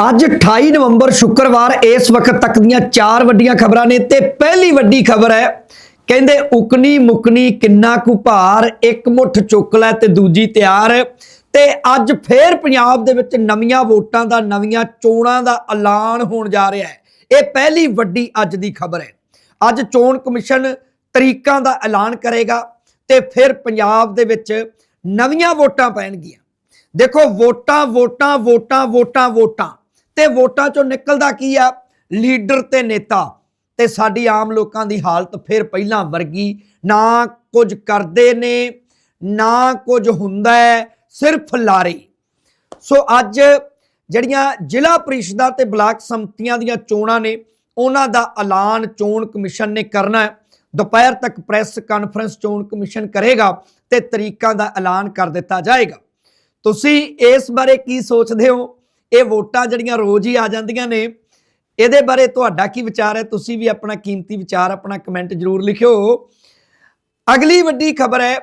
ਅੱਜ 28 ਨਵੰਬਰ ਸ਼ੁੱਕਰਵਾਰ ਇਸ ਵਕਤ ਤੱਕ ਦੀਆਂ ਚਾਰ ਵੱਡੀਆਂ ਖਬਰਾਂ ਨੇ ਤੇ ਪਹਿਲੀ ਵੱਡੀ ਖਬਰ ਹੈ, ਕਹਿੰਦੇ ਉਕਨੀ ਮੁਕਨੀ ਕਿੰਨਾ ਕੁ ਭਾਰ, ਇੱਕ ਮੁੱਠ ਚੁੱਕ ਲੈ ਤੇ ਦੂਜੀ ਤਿਆਰ ਤੇ ਅੱਜ ਫੇਰ ਪੰਜਾਬ ਦੇ ਵਿੱਚ ਨਵੀਆਂ ਵੋਟਾਂ ਦਾ, ਨਵੀਆਂ ਚੋਣਾਂ ਦਾ ਐਲਾਨ ਹੋਣ ਜਾ ਰਿਹਾ ਹੈ। ਇਹ ਪਹਿਲੀ ਵੱਡੀ ਅੱਜ ਦੀ ਖਬਰ ਹੈ। ਅੱਜ ਚੋਣ ਕਮਿਸ਼ਨ ਤਰੀਕਾਂ ਦਾ ਐਲਾਨ ਕਰੇਗਾ ਤੇ ਫਿਰ ਪੰਜਾਬ ਦੇ ਵਿੱਚ ਨਵੀਆਂ ਵੋਟਾਂ ਪੈਣਗੀਆਂ। ਦੇਖੋ, ਵੋਟਾਂ ਵੋਟਾਂ ਵੋਟਾਂ ਵੋਟਾਂ ਵੋਟਾਂ। ਤੇ ਵੋਟਾਂ ਚੋਂ ਨਿਕਲਦਾ ਕੀ ਆ? ਲੀਡਰ ਤੇ ਨੇਤਾ। ਤੇ ਸਾਡੀ ਆਮ ਲੋਕਾਂ ਦੀ ਹਾਲਤ ਫਿਰ ਪਹਿਲਾਂ ਵਰਗੀ, ਨਾ ਕੁਝ ਕਰਦੇ ਨੇ, ਨਾ ਕੁਝ ਹੁੰਦਾ ਹੈ, ਸਿਰਫ ਲਾਰੇ। ਸੋ ਅੱਜ ਜਿਹੜੀਆਂ ਜ਼ਿਲ੍ਹਾ ਪ੍ਰੀਸ਼ਦਾਂ ਤੇ ਬਲਾਕ ਸੰਮਤੀਆਂ ਦੀਆਂ ਚੋਣਾਂ ਨੇ, ਉਹਨਾਂ ਦਾ ਐਲਾਨ ਚੋਣ ਕਮਿਸ਼ਨ ਨੇ ਕਰਨਾ ਹੈ। ਦੁਪਹਿਰ ਤੱਕ ਪ੍ਰੈਸ ਕਾਨਫਰੰਸ ਚੋਣ ਕਮਿਸ਼ਨ ਕਰੇਗਾ ਤੇ ਤਰੀਕਾਂ ਦਾ ਐਲਾਨ ਕਰ ਦਿੱਤਾ ਜਾਏਗਾ। ਤੁਸੀਂ ਇਸ ਬਾਰੇ ਕੀ ਸੋਚਦੇ ਹੋ? ਇਹ ਵੋਟਾਂ ਜਿਹੜੀਆਂ ਰੋਜ਼ ਹੀ ਆ ਜਾਂਦੀਆਂ ਨੇ, ਇਹਦੇ ਬਾਰੇ ਤੁਹਾਡਾ ਕੀ ਵਿਚਾਰ ਹੈ? ਤੁਸੀਂ ਵੀ ਆਪਣਾ ਕੀਮਤੀ ਵਿਚਾਰ, ਆਪਣਾ ਕਮੈਂਟ ਜ਼ਰੂਰ ਲਿਖਿਓ। ਅਗਲੀ ਵੱਡੀ ਖਬਰ ਹੈ,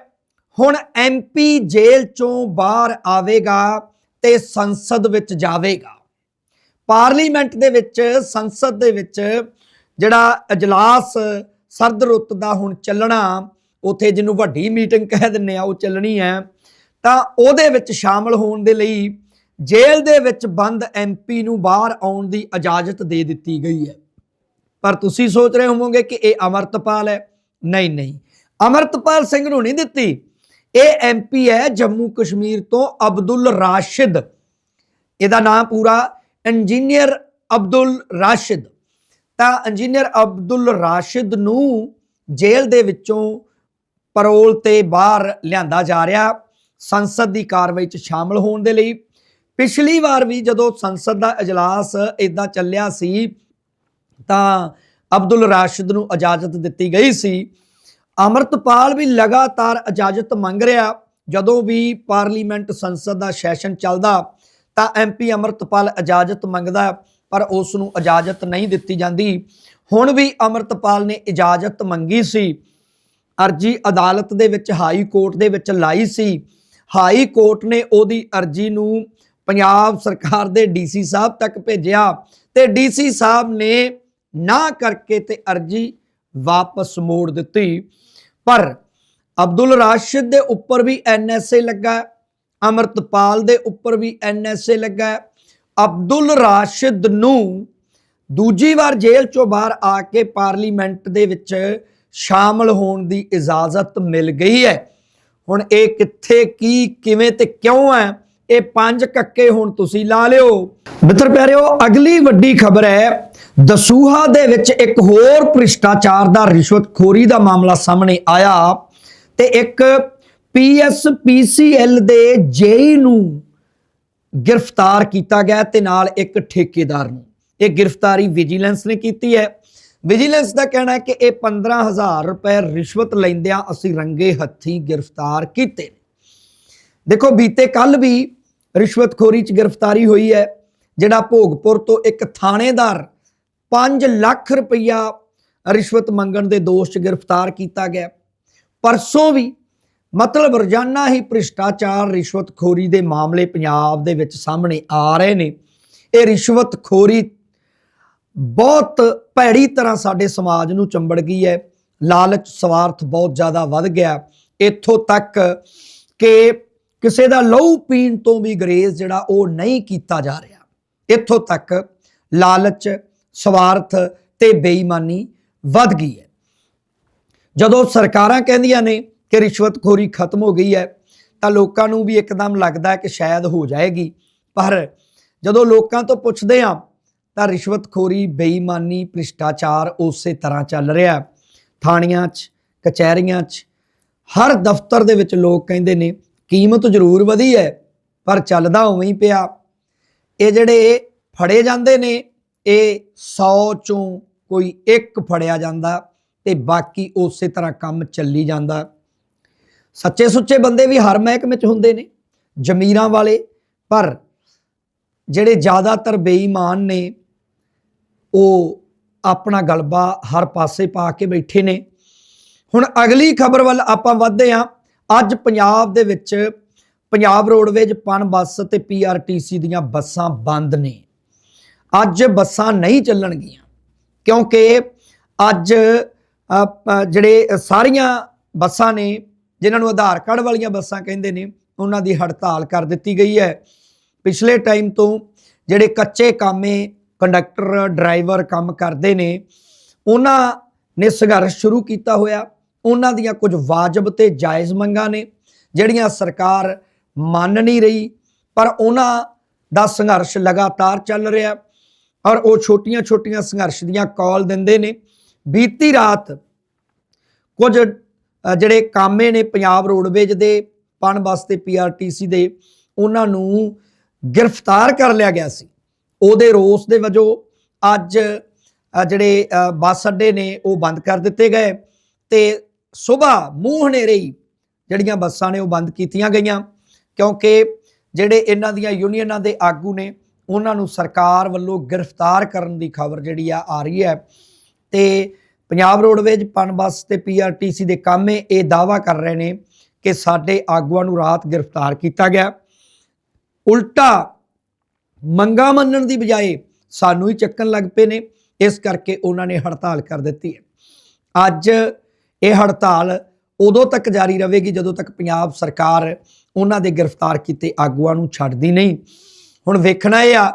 ਹੁਣ ਐਮਪੀ ਜੇਲ੍ਹ ਚੋਂ ਬਾਹਰ ਆਵੇਗਾ ਤੇ ਸੰਸਦ ਵਿੱਚ ਜਾਵੇਗਾ। ਪਾਰਲੀਮੈਂਟ ਦੇ ਵਿੱਚ, ਸੰਸਦ ਦੇ ਵਿੱਚ ਜਿਹੜਾ ਅਜਲਾਸ ਸਰਦ ਰੁੱਤ ਦਾ ਹੁਣ ਚੱਲਣਾ, ਉਥੇ ਜਿਹਨੂੰ ਵੱਡੀ ਮੀਟਿੰਗ ਕਹਿ ਦਿੰਨੇ ਆ, ਉਹ ਚੱਲਣੀ ਹੈ, ਤਾਂ ਉਹਦੇ ਵਿੱਚ ਸ਼ਾਮਲ ਹੋਣ ਦੇ ਲਈ ਜੇਲ੍ਹ ਦੇ ਵਿੱਚ ਬੰਦ ਐਮਪੀ ਨੂੰ ਬਾਹਰ ਆਉਣ ਦੀ ਇਜਾਜ਼ਤ ਦੇ ਦਿੱਤੀ ਗਈ ਹੈ। ਪਰ ਤੁਸੀਂ ਸੋਚ ਰਹੇ ਹੋਵੋਗੇ ਕਿ ਇਹ ਅਮਰਤਪਾਲ ਹੈ? ਨਹੀਂ ਨਹੀਂ। ਅਮਰਤਪਾਲ ਸਿੰਘ ਨੂੰ ਨਹੀਂ ਦਿੱਤੀ। ਇਹ ਐਮਪੀ ਹੈ ਜੰਮੂ ਕਸ਼ਮੀਰ ਤੋਂ ਅਬਦੁਲ ਰਾਸ਼ਿਦ। ਇਹਦਾ ਨਾਮ ਪੂਰਾ ਇੰਜੀਨੀਅਰ ਅਬਦੁਲ ਰਾਸ਼ਿਦ। ਤਾਂ ਇੰਜੀਨੀਅਰ ਅਬਦੁਲ ਰਾਸ਼ਿਦ ਨੂੰ ਜੇਲ੍ਹ ਦੇ ਵਿੱਚੋਂ ਪਰੋਲ ਤੇ ਬਾਹਰ ਲਿਆਂਦਾ ਜਾ ਰਿਹਾ। ਸੰਸਦ ਦੀ ਕਾਰਵਾਈ 'ਚ ਸ਼ਾਮਲ ਹੋਣ ਦੇ ਲਈ ਪਿਛਲੀ ਵਾਰ ਵੀ ਜਦੋਂ ਸੰਸਦ ਦਾ ਇਜਲਾਸ ਇਦਾਂ ਚੱਲਿਆ ਸੀ, ਤਾਂ ਅਬਦੁਲ ਰਾਸ਼ਿਦ ਨੂੰ ਇਜਾਜ਼ਤ ਦਿੱਤੀ ਗਈ ਸੀ। ਅਮਰਤਪਾਲ ਵੀ ਲਗਾਤਾਰ ਇਜਾਜ਼ਤ ਮੰਗ ਰਿਹਾ। ਜਦੋਂ ਵੀ ਪਾਰਲੀਮੈਂਟ ਸੰਸਦ ਦਾ ਸੈਸ਼ਨ ਚੱਲਦਾ, ਤਾਂ ਐਮਪੀ ਅਮਰਤਪਾਲ ਇਜਾਜ਼ਤ ਮੰਗਦਾ, ਪਰ ਉਸ ਨੂੰ ਇਜਾਜ਼ਤ ਨਹੀਂ ਦਿੱਤੀ ਜਾਂਦੀ। ਹੁਣ ਵੀ ਅਮਰਤਪਾਲ ਨੇ ਇਜਾਜ਼ਤ ਮੰਗੀ ਸੀ। ਅਰਜੀ ਅਦਾਲਤ ਦੇ ਵਿੱਚ ਹਾਈ ਕੋਰਟ ਦੇ ਵਿੱਚ ਲਾਈ ਸੀ। ਹਾਈ ਕੋਰਟ ਨੇ ਉਹਦੀ ਅਰਜੀ ਨੂੰ ਪੰਜਾਬ ਸਰਕਾਰ ਦੇ ਡੀਸੀ ਸਾਹਿਬ ਤੱਕ ਭੇਜਿਆ ਤੇ ਡੀਸੀ ਸਾਹਿਬ ਨੇ ਨਾ ਕਰਕੇ ਤੇ ਅਰਜੀ ਵਾਪਸ ਮੋੜ ਦਿੱਤੀ। ਪਰ ਅਬਦੁਲ ਰਾਸ਼ਿਦ ਦੇ ਉੱਪਰ ਵੀ ਐਨਐਸਏ ਲੱਗਾ ਹੈ। ਅਮਰਤਪਾਲ ਦੇ ਉੱਪਰ ਵੀ ਐਨਐਸਏ ਲੱਗਾ ਅਬਦੁਲ ਰਾਸ਼ਿਦ ਨੂੰ ਦੂਜੀ ਵਾਰ ਜੇਲ੍ਹ ਚੋਂ ਬਾਹਰ ਆ ਕੇ ਪਾਰਲੀਮੈਂਟ ਦੇ ਵਿੱਚ ਸ਼ਾਮਲ ਹੋਣ ਦੀ ਇਜਾਜ਼ਤ ਮਿਲ ਗਈ ਹੈ। ਹੁਣ ਇਹ ਕਿੱਥੇ, ਕੀ, ਕਿਵੇਂ ਤੇ ਕਿਉਂ ਹੈ? ਇਹ ਪੰਜ ਕੱਕੇ ਹੁਣ ਤੁਸੀਂ ਲਾ ਲਿਓ। ਮਿੱਤਰ ਪਿਆਰਿਓ, ਅਗਲੀ ਵੱਡੀ ਖਬਰ ਹੈ, ਦਸੂਹਾ ਦੇ ਵਿੱਚ ਇੱਕ ਹੋਰ ਭ੍ਰਿਸ਼ਟਾਚਾਰ ਦਾ ਰਿਸ਼ਵਤਖੋਰੀ ਦਾ ਮਾਮਲਾ ਸਾਹਮਣੇ ਆਇਆ ਤੇ ਇੱਕ ਪੀਐਸਪੀਸੀਐਲ ਦੇ ਜੇਈ ਨੂੰ ਗ੍ਰਿਫਤਾਰ ਕੀਤਾ ਗਿਆ ਤੇ ਨਾਲ ਇੱਕ ਠੇਕੇਦਾਰ ਨੂੰ। ਇਹ ਗ੍ਰਿਫਤਾਰੀ ਵਿਜੀਲੈਂਸ ਨੇ ਕੀਤੀ ਹੈ। ਵਿਜੀਲੈਂਸ ਦਾ ਕਹਿਣਾ ਹੈ ਕਿ ਇਹ 15000 ਰੁਪਏ ਰਿਸ਼ਵਤ ਲੈਂਦਿਆਂ ਅਸੀਂ ਰੰਗੇ ਹੱਥੀ ਗ੍ਰਿਫਤਾਰ ਕੀਤੇ ਨੇ। ਦੇਖੋ, ਬੀਤੇ ਕੱਲ ਵੀ ਰਿਸ਼ਵਤਖੋਰੀ ਚ ਗ੍ਰਿਫਤਾਰੀ ਹੋਈ ਹੈ, ਜਿਹੜਾ ਭੋਗਪੁਰ ਤੋਂ ਇੱਕ ਥਾਣੇਦਾਰ 5 ਲੱਖ ਰੁਪਈਆ ਰਿਸ਼ਵਤ ਮੰਗਣ ਦੇ ਦੋਸ਼ 'ਚ ਗ੍ਰਿਫਤਾਰ ਕੀਤਾ ਗਿਆ। ਪਰਸੋਂ ਵੀ ਮਤਲਬ ਰੋਜ਼ਾਨਾ ਹੀ ਭ੍ਰਿਸ਼ਟਾਚਾਰ ਰਿਸ਼ਵਤਖੋਰੀ ਦੇ ਮਾਮਲੇ ਪੰਜਾਬ ਦੇ ਵਿੱਚ ਸਾਹਮਣੇ ਆ ਰਹੇ ਨੇ। ਇਹ ਰਿਸ਼ਵਤਖੋਰੀ ਬਹੁਤ ਭੈੜੀ ਤਰ੍ਹਾਂ ਸਾਡੇ ਸਮਾਜ ਨੂੰ ਚੰਬੜ ਗਈ ਹੈ। ਲਾਲਚ ਸਵਾਰਥ ਬਹੁਤ ਜ਼ਿਆਦਾ ਵੱਧ ਗਿਆ। ਇੱਥੋਂ ਤੱਕ ਕਿ ਕਿਸੇ ਦਾ ਲਹੂ ਪੀਣ ਤੋਂ ਵੀ ਗਰੇਜ਼ ਜਿਹੜਾ ਉਹ ਨਹੀਂ ਕੀਤਾ ਜਾ ਰਿਹਾ। ਇੱਥੋਂ ਤੱਕ ਲਾਲਚ, ਸਵਾਰਥ ਤੇ ਬੇਈਮਾਨੀ ਵੱਧ ਗਈ ਹੈ। ਜਦੋਂ ਸਰਕਾਰਾਂ ਕਹਿੰਦੀਆਂ ਨੇ ਕਿ ਰਿਸ਼ਵਤਖੋਰੀ ਖਤਮ ਹੋ ਗਈ ਹੈ, ਤਾਂ ਲੋਕਾਂ ਨੂੰ ਵੀ ਇੱਕਦਮ ਲੱਗਦਾ ਹੈ ਕਿ ਸ਼ਾਇਦ ਹੋ ਜਾਏਗੀ। ਪਰ ਜਦੋਂ ਲੋਕਾਂ ਤੋਂ ਪੁੱਛਦੇ ਆ ਤਾਂ ਰਿਸ਼ਵਤਖੋਰੀ, ਬੇਈਮਾਨੀ, ਭ੍ਰਿਸ਼ਟਾਚਾਰ ਉਸੇ ਤਰ੍ਹਾਂ ਚੱਲ ਰਿਹਾ ਥਾਣੀਆਂ 'ਚ, ਕਚਹਿਰੀਆਂ 'ਚ, ਹਰ ਦਫ਼ਤਰ ਦੇ ਵਿੱਚ ਲੋਕ ਕਹਿੰਦੇ ਨੇ ਕੀਮਤ ਜ਼ਰੂਰ ਵਧੀ ਹੈ, ਪਰ ਚੱਲਦਾ ਉਵੇਂ ਹੀ ਪਿਆ। ਇਹ ਜਿਹੜੇ ਫੜੇ ਜਾਂਦੇ ਨੇ, ਇਹ 100 ਚੋਂ ਕੋਈ ਇੱਕ ਫੜਿਆ ਜਾਂਦਾ ਤੇ ਬਾਕੀ ਉਸੇ ਤਰ੍ਹਾਂ ਕੰਮ ਚੱਲੀ ਜਾਂਦਾ। ਸੱਚੇ ਸੁੱਚੇ ਬੰਦੇ ਵੀ ਹਰ ਮਹਿਕਮੇ 'ਚ ਹੁੰਦੇ ਨੇ, ਜ਼ਮੀਰਾਂ ਵਾਲੇ, ਪਰ ਜਿਹੜੇ ਜ਼ਿਆਦਾਤਰ ਬੇਈਮਾਨ ਨੇ, ਉਹ ਆਪਣਾ ਗਲਬਾ ਹਰ ਪਾਸੇ ਪਾ ਕੇ ਬੈਠੇ ਨੇ। ਹੁਣ ਅਗਲੀ ਖਬਰ ਵੱਲ ਆਪਾਂ ਵਧਦੇ ਹਾਂ। ਅੱਜ ਪੰਜਾਬ ਦੇ ਵਿੱਚ ਪੰਜਾਬ ਰੋਡਵੇਜ, ਪਨ ਬੱਸ ਤੇ ਪੀਆਰਟੀਸੀ ਦੀਆਂ ਬੱਸਾਂ ਬੰਦ ਨੇ। ਅੱਜ ਬੱਸਾਂ ਨਹੀਂ ਚੱਲਣਗੀਆਂ, ਕਿਉਂਕਿ ਅੱਜ ਜਿਹੜੇ ਸਾਰੀਆਂ ਬੱਸਾਂ ਨੇ, ਜਿਨ੍ਹਾਂ ਨੂੰ ਆਧਾਰ ਕਾਰਡ ਵਾਲੀਆਂ ਬੱਸਾਂ ਕਹਿੰਦੇ ਨੇ, ਉਹਨਾਂ ਦੀ ਹੜਤਾਲ ਕਰ ਦਿੱਤੀ ਗਈ ਹੈ। ਪਿਛਲੇ ਟਾਈਮ ਤੋਂ ਜਿਹੜੇ ਕੱਚੇ ਕਾਮੇ ਕੰਡਕਟਰ, ਡਰਾਈਵਰ ਕੰਮ ਕਰਦੇ ਨੇ, ਉਹਨਾਂ ਨੇ ਸੰਘਰਸ਼ ਸ਼ੁਰੂ ਕੀਤਾ ਹੋਇਆ। ਉਹਨਾਂ ਦੀਆਂ ਕੁਝ ਵਾਜਬ ਤੇ ਜਾਇਜ਼ ਮੰਗਾਂ ਨੇ, ਜਿਹੜੀਆਂ ਸਰਕਾਰ ਮੰਨ ਨਹੀਂ ਰਹੀ, ਪਰ ਉਹਨਾਂ ਦਾ ਸੰਘਰਸ਼ ਲਗਾਤਾਰ ਚੱਲ ਰਿਹਾ ਔਰ ਉਹ ਛੋਟੀਆਂ-ਛੋਟੀਆਂ ਸੰਘਰਸ਼ ਦੀਆਂ ਕਾਲ ਦਿੰਦੇ ਨੇ। ਬੀਤੀ ਰਾਤ ਕੁਝ ਜਿਹੜੇ ਕਾਮੇ ਨੇ ਪੰਜਾਬ ਰੋਡਵੇਜ ਦੇ, ਪਣ ਬੱਸ ਤੇ ਪੀਆਰਟੀਸੀ ਦੇ, ਉਹਨਾਂ ਨੂੰ ਗ੍ਰਿਫਤਾਰ ਕਰ ਲਿਆ ਗਿਆ ਸੀ। ਉਹਦੇ ਰੋਸ ਦੇ ਵਜੋਂ ਅੱਜ ਜਿਹੜੇ ਬੱਸ ਅੱਡੇ ਨੇ ਉਹ ਬੰਦ ਕਰ ਦਿੱਤੇ ਗਏ ਤੇ ਸਵੇਰ ਮੂੰਹ ਹਨੇਰੇ ਹੀ ਜਿਹੜੀਆਂ ਬੱਸਾਂ ਨੇ ਉਹ ਬੰਦ ਕੀਤੀਆਂ ਗਈਆਂ। ਕਿਉਂਕਿ ਜਿਹੜੇ ਇਹਨਾਂ ਦੀਆਂ ਯੂਨੀਅਨਾਂ ਦੇ ਆਗੂ ਨੇ, ਉਹਨਾਂ ਨੂੰ ਸਰਕਾਰ ਵੱਲੋਂ ਗ੍ਰਿਫਤਾਰ ਕਰਨ ਦੀ ਖਬਰ ਜਿਹੜੀ ਆ ਆ ਰਹੀ ਹੈ। ਤੇ ਪੰਜਾਬ ਰੋਡਵੇਜ ਪਨ ਬੱਸ ਤੇ ਪੀਆਰਟੀਸੀ ਦੇ ਕਾਮੇ ਇਹ ਦਾਵਾ ਕਰ ਰਹੇ ਨੇ ਕਿ ਸਾਡੇ ਆਗੂਆਂ ਨੂੰ ਰਾਤ ਗ੍ਰਿਫਤਾਰ ਕੀਤਾ ਗਿਆ। ਉਲਟਾ ਮੰਗਾ ਮੰਨਣ ਦੀ ਬਜਾਏ ਸਾਨੂੰ ਹੀ ਚੱਕਣ ਲੱਗ ਪਏ ਨੇ। ਇਸ ਕਰਕੇ ਉਹਨਾਂ ਨੇ ਹੜਤਾਲ ਕਰ ਦਿੱਤੀ ਹੈ। ਅੱਜ ਇਹ ਹੜਤਾਲ ਉਦੋਂ ਤੱਕ ਜਾਰੀ ਰਹੇਗੀ ਜਦੋਂ ਤੱਕ ਪੰਜਾਬ ਸਰਕਾਰ ਉਹਨਾਂ ਦੇ ਗ੍ਰਿਫਤਾਰ ਕੀਤੇ ਆਗੂਆਂ ਨੂੰ ਛੱਡਦੀ ਨਹੀਂ। ਹੁਣ ਵੇਖਣਾ ਇਹ ਆ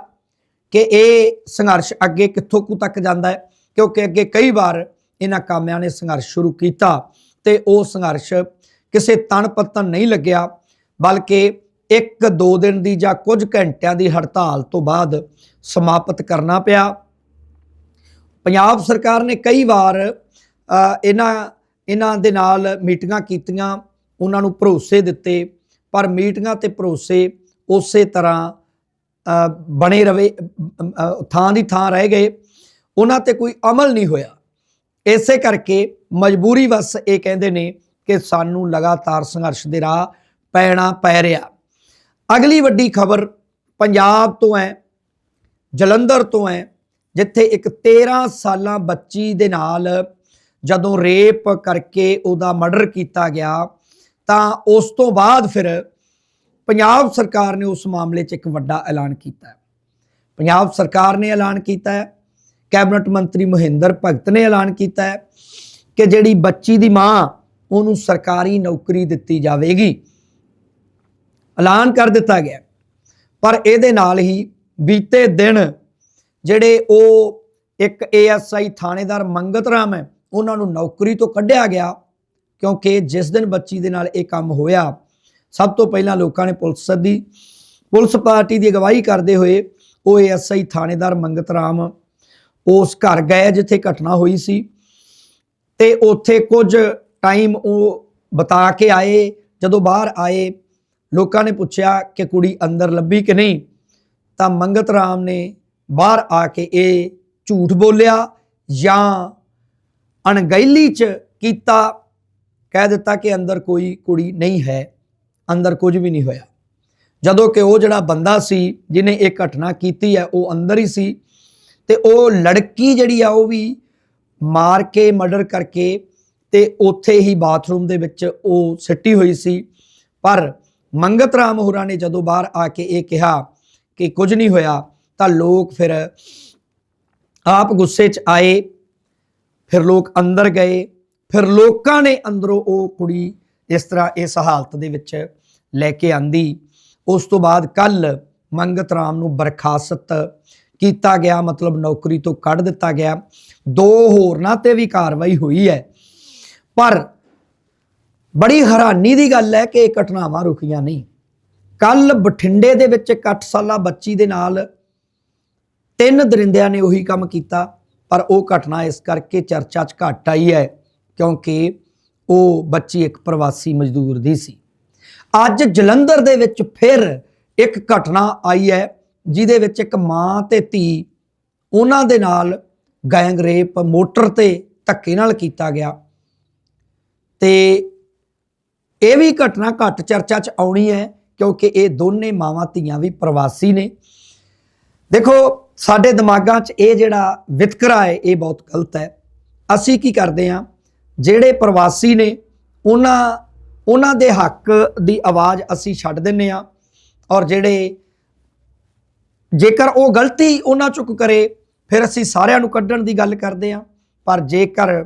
ਕਿ ਇਹ ਸੰਘਰਸ਼ ਅੱਗੇ ਕਿੱਥੋਂ ਕੁ ਤੱਕ ਜਾਂਦਾ ਹੈ, ਕਿਉਂਕਿ ਅੱਗੇ ਕਈ ਵਾਰ ਇਹਨਾਂ ਕਾਮਿਆਂ ਨੇ ਸੰਘਰਸ਼ ਸ਼ੁਰੂ ਕੀਤਾ ਤੇ ਉਹ ਸੰਘਰਸ਼ ਕਿਸੇ ਤਣ ਪੱਤਨ ਨਹੀਂ ਲੱਗਿਆ, ਬਲਕਿ ਇੱਕ ਦੋ ਦਿਨ ਦੀ ਜਾਂ ਕੁਝ ਘੰਟਿਆਂ ਦੀ ਹੜਤਾਲ ਤੋਂ ਬਾਅਦ ਸਮਾਪਤ ਕਰਨਾ ਪਿਆ। ਪੰਜਾਬ ਸਰਕਾਰ ਨੇ ਕਈ ਵਾਰ ਇਹਨਾਂ ਇਹਨਾਂ ਦੇ ਨਾਲ ਮੀਟਿੰਗਾਂ ਕੀਤੀਆਂ, ਉਹਨਾਂ ਨੂੰ ਭਰੋਸੇ ਦਿੱਤੇ, ਪਰ ਮੀਟਿੰਗਾਂ ਤੇ ਭਰੋਸੇ ਉਸੇ ਤਰ੍ਹਾਂ ਬਣੇ ਰਵੇ ਥਾਂ ਦੀ ਥਾਂ ਰਹਿ ਗਏ। ਉਹਨਾਂ ਤੇ ਕੋਈ ਅਮਲ ਨਹੀਂ ਹੋਇਆ। ਇਸੇ ਕਰਕੇ ਮਜਬੂਰੀ ਵਸ ਇਹ ਕਹਿੰਦੇ ਨੇ ਕਿ ਸਾਨੂੰ ਲਗਾਤਾਰ ਸੰਘਰਸ਼ ਦੇ ਰਾਹ ਪੈਣਾ ਪੈ ਰਿਹਾ। ਅਗਲੀ ਵੱਡੀ ਖਬਰ ਪੰਜਾਬ ਤੋਂ ਹੈ, ਜਲੰਧਰ ਤੋਂ ਹੈ, ਜਿੱਥੇ ਇੱਕ 13 ਸਾਲਾਂ ਬੱਚੀ ਦੇ ਨਾਲ ਜਦੋਂ ਰੇਪ ਕਰਕੇ ਉਹਦਾ ਮਰਡਰ ਕੀਤਾ ਗਿਆ, ਤਾਂ ਉਸ ਤੋਂ ਬਾਅਦ ਫਿਰ ਪੰਜਾਬ ਸਰਕਾਰ ਨੇ ਉਸ ਮਾਮਲੇ 'ਚ ਇੱਕ ਵੱਡਾ ਐਲਾਨ ਕੀਤਾ ਪੰਜਾਬ ਸਰਕਾਰ ਨੇ ਐਲਾਨ ਕੀਤਾ ਹੈ, ਕੈਬਨਿਟ ਮੰਤਰੀ ਮਹਿੰਦਰ ਭਗਤ ਨੇ ਐਲਾਨ ਕੀਤਾ ਹੈ ਕਿ ਜਿਹੜੀ ਬੱਚੀ ਦੀ ਮਾਂ, ਉਹਨੂੰ ਸਰਕਾਰੀ ਨੌਕਰੀ ਦਿੱਤੀ ਜਾਵੇਗੀ। ਐਲਾਨ ਕਰ ਦਿੱਤਾ ਗਿਆ ਪਰ ਇਹਦੇ ਨਾਲ ਹੀ ਬੀਤੇ ਦਿਨ ਜਿਹੜੇ ਉਹ ਇੱਕ ਏਐਸਆਈ ਥਾਣੇਦਾਰ ਮੰਗਤ ਰਾਮ ਹੈ ਉਹਨਾਂ ਨੂੰ ਨੌਕਰੀ ਤੋਂ ਕੱਢਿਆ ਗਿਆ ਕਿਉਂਕਿ ਜਿਸ ਦਿਨ ਬੱਚੀ ਦੇ ਨਾਲ ਇਹ ਕੰਮ ਹੋਇਆ, ਸਭ ਤੋਂ ਪਹਿਲਾਂ ਲੋਕਾਂ ਨੇ ਪੁਲਿਸ ਸੱਦੀ ਪੁਲਿਸ ਪਾਰਟੀ ਦੀ ਅਗਵਾਈ ਕਰਦੇ ਹੋਏ ਉਹ ਏਐਸਆਈ ਥਾਣੇਦਾਰ ਮੰਗਤ ਰਾਮ ਉਸ ਘਰ ਗਏ ਜਿੱਥੇ ਘਟਨਾ ਹੋਈ ਸੀ ਤੇ ਉੱਥੇ ਕੁਝ ਟਾਈਮ ਉਹ ਬਤਾ ਕੇ ਆਏ, ਜਦੋਂ ਬਾਹਰ ਆਏ, ਲੋਕਾਂ ਨੇ ਪੁੱਛਿਆ ਕਿ ਕੁੜੀ ਅੰਦਰ ਲੱਭੀ ਕਿ ਨਹੀਂ, ਤਾਂ ਮੰਗਤ ਰਾਮ ਨੇ ਬਾਹਰ ਆ ਕੇ ਇਹ ਝੂਠ ਬੋਲਿਆ ਜਾਂ ਅਣਗਹਿਲੀ ਚ ਕੀਤਾ, ਕਹਿ ਦਿੱਤਾ ਕਿ ਅੰਦਰ ਕੋਈ ਕੁੜੀ ਨਹੀਂ ਹੈ, ਅੰਦਰ ਕੁਝ ਵੀ ਨਹੀਂ ਹੋਇਆ। ਜਦੋਂ ਕਿ ਉਹ ਜਿਹੜਾ ਬੰਦਾ ਸੀ, ਜਿਹਨੇ ਇਹ ਘਟਨਾ ਕੀਤੀ ਹੈ, ਉਹ ਅੰਦਰ ਹੀ ਸੀ ਤੇ ਉਹ ਲੜਕੀ ਜਿਹੜੀ ਆ, ਉਹ ਵੀ ਮਾਰ ਕੇ, ਮਰਡਰ ਕਰਕੇ ਤੇ ਉੱਥੇ ਹੀ ਬਾਥਰੂਮ ਦੇ ਵਿੱਚ ਉਹ ਸਿੱਟੀ ਹੋਈ ਸੀ। ਪਰ ਮੰਗਤ ਰਾਮ ਹੋਰਾਂ ਨੇ ਜਦੋਂ ਬਾਹਰ ਆ ਕੇ ਇਹ ਕਿਹਾ ਕਿ ਕੁਝ ਨਹੀਂ ਹੋਇਆ, ਤਾਂ ਲੋਕ ਫਿਰ ਆਪ ਗੁੱਸੇ 'ਚ ਆਏ ਫਿਰ ਲੋਕ ਅੰਦਰ ਗਏ, ਫਿਰ ਲੋਕਾਂ ਨੇ ਅੰਦਰੋਂ ਉਹ ਕੁੜੀ ਇਸ ਤਰ੍ਹਾਂ ਇਸ ਹਾਲਤ ਦੇ ਵਿੱਚ ਲੈ ਕੇ ਆਂਦੀ। ਉਸ ਤੋਂ ਬਾਅਦ ਕੱਲ ਮੰਗਤ ਰਾਮ ਨੂੰ ਬਰਖਾਸਤ ਕੀਤਾ ਗਿਆ, ਮਤਲਬ ਨੌਕਰੀ ਤੋਂ ਕੱਢ ਦਿੱਤਾ ਗਿਆ। ਦੋ ਹੋਰਨਾਂ ਤੇ ਵੀ ਕਾਰਵਾਈ ਹੋਈ ਹੈ। ਪਰ ਬੜੀ ਹੈਰਾਨੀ ਦੀ ਗੱਲ ਹੈ ਕਿ ਇਹ ਘਟਨਾਵਾਂ ਰੁਕੀਆਂ ਨਹੀਂ। ਕੱਲ ਬਠਿੰਡੇ ਦੇ ਵਿੱਚ ਇੱਕ 8 ਸਾਲਾ ਬੱਚੀ ਦੇ ਨਾਲ ਤਿੰਨ ਦਰਿੰਦਿਆਂ ਨੇ ਉਹੀ ਕੰਮ ਕੀਤਾ। ਪਰ ਉਹ ਘਟਨਾ ਇਸ ਕਰਕੇ ਚਰਚਾ 'ਚ ਘੱਟ ਆਈ ਹੈ ਕਿਉਂਕਿ ਉਹ ਬੱਚੀ ਇੱਕ ਪ੍ਰਵਾਸੀ ਮਜ਼ਦੂਰ ਦੀ ਸੀ। ਅੱਜ ਜਲੰਧਰ ਦੇ ਵਿੱਚ ਫਿਰ ਇੱਕ ਘਟਨਾ ਆਈ ਹੈ ਜਿਹਦੇ ਵਿੱਚ ਇੱਕ ਮਾਂ ਤੇ ਧੀ ਉਹਨਾਂ ਦੇ ਨਾਲ ਗੈਂਗ ਰੇਪ ਮੋਟਰ ਤੇ ਧੱਕੇ ਨਾਲ ਕੀਤਾ ਗਿਆ। ਤੇ ਇਹ ਵੀ ਘਟਨਾ ਘੱਟ ਚਰਚਾ 'ਚ ਆਉਣੀ ਹੈ ਕਿਉਂਕਿ ਇਹ ਦੋਨੇ ਮਾਵਾਂ ਧੀਆਂ ਵੀ ਪ੍ਰਵਾਸੀ ਨੇ। ਦੇਖੋ ਸਾਡੇ ਦਿਮਾਗਾਂ 'ਚ ਇਹ ਜਿਹੜਾ ਵਿਤਕਰਾ ਹੈ, ਇਹ ਬਹੁਤ ਗਲਤ ਹੈ। ਅਸੀਂ ਕੀ ਕਰਦੇ ਹਾਂ, ਜਿਹੜੇ ਪ੍ਰਵਾਸੀ ਨੇ, ਉਹਨਾਂ ਉਹਨਾਂ ਦੇ ਹੱਕ ਦੀ ਆਵਾਜ਼ ਅਸੀਂ ਛੱਡ ਦਿੰਨੇ ਆ ਔਰ ਜਿਹੜੇ, ਜੇਕਰ ਉਹ ਗਲਤੀ ਉਹਨਾਂ ਚੁੱਕ ਕਰੇ, ਫਿਰ ਅਸੀਂ ਸਾਰਿਆਂ ਨੂੰ ਕੱਢਣ ਦੀ ਗੱਲ ਕਰਦੇ ਹਾਂ। ਪਰ ਜੇਕਰ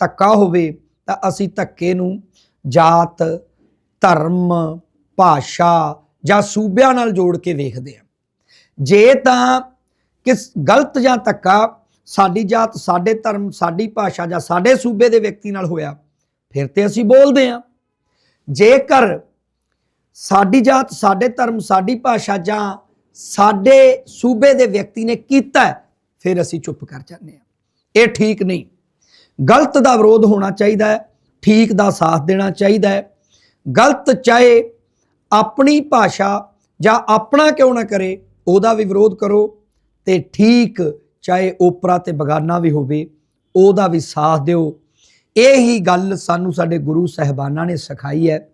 ਧੱਕਾ ਹੋਵੇ, ਤਾਂ ਅਸੀਂ ਧੱਕੇ ਨੂੰ ਜਾਤ, ਧਰਮ, ਭਾਸ਼ਾ ਜਾਂ ਸੂਬਿਆਂ ਨਾਲ ਜੋੜ ਕੇ ਵੇਖਦੇ ਹਾਂ। ਜੇ ਤਾਂ ਕਿਸ ਗਲਤ ਜਾਂ ਧੱਕਾ ਸਾਡੀ ਜਾਤ, ਸਾਡੇ ਧਰਮ, ਸਾਡੀ ਭਾਸ਼ਾ ਜਾਂ ਸਾਡੇ ਸੂਬੇ ਦੇ ਵਿਅਕਤੀ ਨਾਲ ਹੋਇਆ, ਫਿਰ ਤੇ ਅਸੀਂ ਬੋਲਦੇ ਹਾਂ। ਜੇਕਰ ਸਾਡੀ ਜਾਤ, ਸਾਡੇ ਧਰਮ, ਸਾਡੀ ਭਾਸ਼ਾ ਜਾਂ ਸਾਡੇ ਸੂਬੇ ਦੇ ਵਿਅਕਤੀ ਨੇ ਕੀਤਾ ਫਿਰ ਅਸੀਂ ਚੁੱਪ ਕਰ ਜਾਂਦੇ ਹਾਂ। ਇਹ ਠੀਕ ਨਹੀਂ। ਗਲਤ ਦਾ ਵਿਰੋਧ ਹੋਣਾ ਚਾਹੀਦਾ ਹੈ, ਠੀਕ ਦਾ ਸਾਥ ਦੇਣਾ ਚਾਹੀਦਾ ਹੈ। ਗਲਤ ਚਾਹੇ ਆਪਣੀ ਭਾਸ਼ਾ ਜਾਂ ਆਪਣਾ ਕਿਉਂ ਨਾ ਕਰੇ, ਉਹਦਾ ਵੀ ਵਿਰੋਧ ਕਰੋ। ਤੇ ਠੀਕ ਚਾਹੇ ਓਪਰਾ ਤੇ ਬਗਾਨਾ ਵੀ ਹੋਵੇ, ਉਹਦਾ ਵੀ ਸਾਥ ਦਿਓ। ਇਹ ਹੀ ਗੱਲ ਸਾਨੂੰ ਸਾਡੇ ਗੁਰੂ ਸਹਿਬਾਨਾਂ ਨੇ ਸਿਖਾਈ ਹੈ।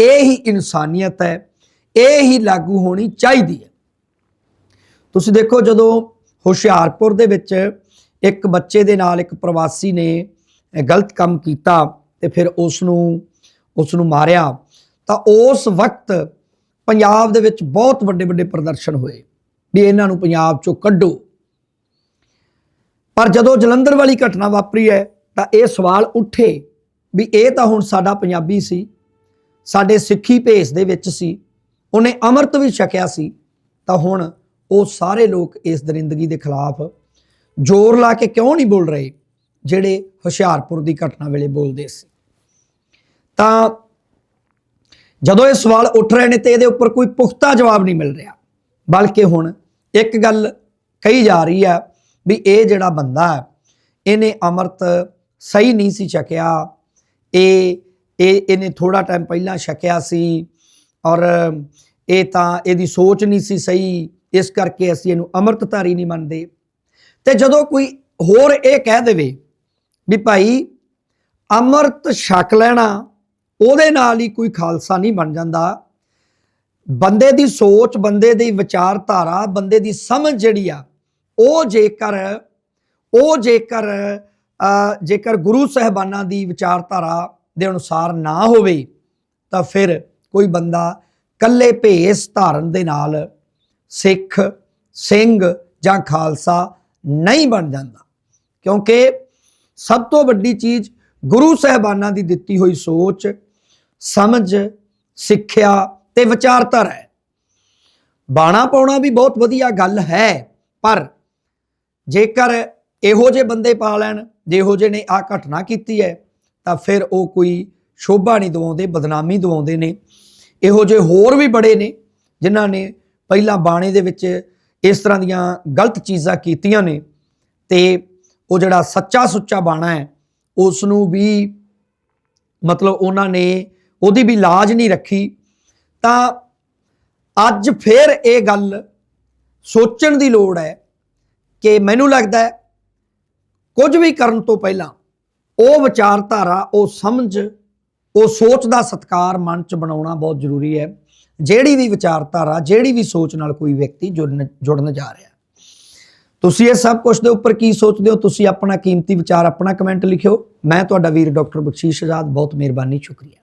ਇਹ ਹੀ ਇਨਸਾਨੀਅਤ ਹੈ। ਇਹ ਹੀ ਲਾਗੂ ਹੋਣੀ ਚਾਹੀਦੀ ਹੈ। ਤੁਸੀਂ ਦੇਖੋ ਜਦੋਂ ਹੁਸ਼ਿਆਰਪੁਰ ਦੇ ਵਿੱਚ ਇੱਕ ਬੱਚੇ ਦੇ ਨਾਲ ਇੱਕ ਪ੍ਰਵਾਸੀ ਨੇ ਗਲਤ ਕੰਮ ਕੀਤਾ ਤੇ ਫਿਰ ਉਸ ਨੂੰ ਉਸ ਨੂੰ ਮਾਰਿਆ, ਤਾਂ ਉਸ ਵਕਤ ਪੰਜਾਬ ਦੇ ਵਿੱਚ ਬਹੁਤ ਵੱਡੇ ਵੱਡੇ ਪ੍ਰਦਰਸ਼ਨ ਹੋਏ। ਵੀ ਇਹਨਾਂ ਨੂੰ ਪੰਜਾਬ ਚੋਂ ਕੱਢੋ। ਪਰ ਜਦੋਂ ਜਲੰਧਰ ਵਾਲੀ ਘਟਨਾ ਵਾਪਰੀ ਹੈ, ਤਾਂ ਇਹ ਸਵਾਲ ਉੱਠੇ ਵੀ ਇਹ ਤਾਂ ਹੁਣ ਸਾਡਾ ਪੰਜਾਬੀ ਸੀ, ਸਾਡੇ ਸਿੱਖੀ ਭੇਸ ਦੇ ਵਿੱਚ ਸੀ, ਉਹਨੇ ਅੰਮ੍ਰਿਤ ਵੀ ਛਕਿਆ ਸੀ, ਤਾਂ ਹੁਣ ਉਹ ਸਾਰੇ ਲੋਕ ਇਸ ਦਰਿੰਦਗੀ ਦੇ ਖਿਲਾਫ ਜ਼ੋਰ ਲਾ ਕੇ ਕਿਉਂ ਨਹੀਂ ਬੋਲ ਰਹੇ, ਜਿਹੜੇ ਹੁਸ਼ਿਆਰਪੁਰ ਦੀ ਘਟਨਾ ਵੇਲੇ ਬੋਲਦੇ ਸੀ। ਤਾਂ ਜਦੋਂ ਇਹ ਸਵਾਲ ਉੱਠ ਰਹੇ ਨੇ ਤੇ ਇਹਦੇ ਉੱਪਰ ਕੋਈ ਪੁਖਤਾ ਜਵਾਬ ਨਹੀਂ ਮਿਲ ਰਿਹਾ, ਬਲਕਿ ਹੁਣ ਇੱਕ ਗੱਲ ਕਹੀ ਜਾ ਰਹੀ ਹੈ ਵੀ ਇਹ ਜਿਹੜਾ ਬੰਦਾ ਹੈ, ਇਹਨੇ ਅੰਮ੍ਰਿਤ ਸਹੀ ਨਹੀਂ ਸੀ ਛਕਿਆ। ਇਹ ਇਹ, ਇਹਨੇ ਥੋੜਾ ਟਾਈਮ ਪਹਿਲਾਂ ਛਕਿਆ ਸੀ ਔਰ ਇਹ ਤਾਂ ਇਹਦੀ ਸੋਚ ਨਹੀਂ ਸੀ ਸਹੀ, ਇਸ ਕਰਕੇ ਅਸੀਂ ਇਹਨੂੰ ਅੰਮ੍ਰਿਤਧਾਰੀ ਨਹੀਂ ਮੰਨਦੇ। ਤੇ ਜਦੋਂ ਕੋਈ ਹੋਰ ਇਹ ਕਹਿ ਦੇਵੇ ਵੀ ਭਾਈ ਅੰਮ੍ਰਿਤ ਛਕ ਲੈਣਾ, ਉਹਦੇ ਨਾਲ ਹੀ ਕੋਈ ਖਾਲਸਾ ਨਹੀਂ ਬਣ ਜਾਂਦਾ। ਬੰਦੇ ਦੀ ਸੋਚ, ਬੰਦੇ ਦੀ ਵਿਚਾਰਧਾਰਾ, ਬੰਦੇ ਦੀ ਸਮਝ ਜਿਹੜੀ ਆ, ਉਹ ਜੇਕਰ ਉਹ ਜੇਕਰ ਜੇਕਰ ਗੁਰੂ ਸਹਿਬਾਨਾਂ ਦੀ ਵਿਚਾਰਧਾਰਾ ਦੇ ਅਨੁਸਾਰ ਨਾ ਹੋਵੇ, ਤਾਂ ਫਿਰ ਕੋਈ ਬੰਦਾ ਕੱਲੇ ਭੇਸ ਧਾਰਨ ਦੇ ਨਾਲ ਸਿੱਖ, ਸਿੰਘ ਜਾਂ ਖਾਲਸਾ ਨਹੀਂ ਬਣ ਜਾਂਦਾ। ਕਿਉਂਕਿ ਸਭ ਤੋਂ ਵੱਡੀ ਚੀਜ਼ ਗੁਰੂ ਸਹਿਬਾਨਾਂ ਦੀ ਦਿੱਤੀ ਹੋਈ ਸੋਚ, ਸਮਝ, ਸਿੱਖਿਆ ਤੇ ਵਿਚਾਰਧਾਰਾ ਹੈ। ਬਾਣਾ ਪਾਉਣਾ ਵੀ ਬਹੁਤ ਵਧੀਆ ਗੱਲ ਹੈ, ਪਰ ਜੇਕਰ ਇਹੋ ਜਿਹੇ ਬੰਦੇ ਪਾ ਲੈਣ ਜਿਹੋ ਜਿਹੇ ਨੇ ਆ ਘਟਨਾ ਕੀਤੀ ਹੈ, ਤਾਂ ਫਿਰ ਉਹ ਕੋਈ ਸ਼ੋਭਾ ਨਹੀਂ ਦਵਾਉਂਦੇ, ਬਦਨਾਮੀ ਦਵਾਉਂਦੇ ਨੇ। ਇਹੋ ਜਿਹੇ ਹੋਰ ਵੀ ਬੜੇ ਨੇ, ਜਿਨ੍ਹਾਂ ਨੇ ਪਹਿਲਾਂ ਬਾਣੇ ਦੇ ਵਿੱਚ ਇਸ ਤਰ੍ਹਾਂ ਦੀਆਂ ਗਲਤ ਚੀਜ਼ਾਂ ਕੀਤੀਆਂ ਨੇ ਤੇ ਉਹ ਜਿਹੜਾ ਸੱਚਾ ਸੁੱਚਾ ਬਾਣਾ ਹੈ ਉਸ ਨੂੰ ਵੀ ਮਤਲਬ ਉਹਨਾਂ ਨੇ ਉਹਦੀ ਵੀ ਲਾਜ ਨਹੀਂ ਰੱਖੀ। ਤਾਂ ਅੱਜ ਫਿਰ ਇਹ ਗੱਲ ਸੋਚਣ ਦੀ ਲੋੜ ਹੈ ਕਿ ਮੈਨੂੰ ਲੱਗਦਾ ਹੈ ਕੁਝ ਵੀ ਕਰਨ ਤੋਂ ਪਹਿਲਾਂ ਉਹ ਵਿਚਾਰਧਾਰਾ, ਉਹ ਸਮਝ, ਉਹ ਸੋਚ ਦਾ ਸਤਕਾਰ ਮਨ ਚ ਬਣਾਉਣਾ ਬਹੁਤ ਜ਼ਰੂਰੀ ਹੈ। ਜਿਹੜੀ ਵੀ ਵਿਚਾਰਧਾਰਾ, ਜਿਹੜੀ ਵੀ ਸੋਚ ਨਾਲ ਕੋਈ ਵਿਅਕਤੀ ਜੁੜਨ ਜੁੜਨ ਜਾ ਰਿਹਾ ਤੁਸੀਂ ਇਹ ਸਭ ਕੁਝ ਦੇ ਉੱਪਰ ਕੀ ਸੋਚਦੇ ਹੋ? ਤੁਸੀਂ ਆਪਣਾ ਕੀਮਤੀ ਵਿਚਾਰ, ਆਪਣਾ ਕਮੈਂਟ ਲਿਖਿਓ। ਮੈਂ ਤੁਹਾਡਾ ਵੀਰ ਡਾਕਟਰ ਬਖਸ਼ੀਸ਼ ਆਜ਼ਾਦ। ਬਹੁਤ ਮਿਹਰਬਾਨੀ, ਸ਼ੁਕਰੀਆ।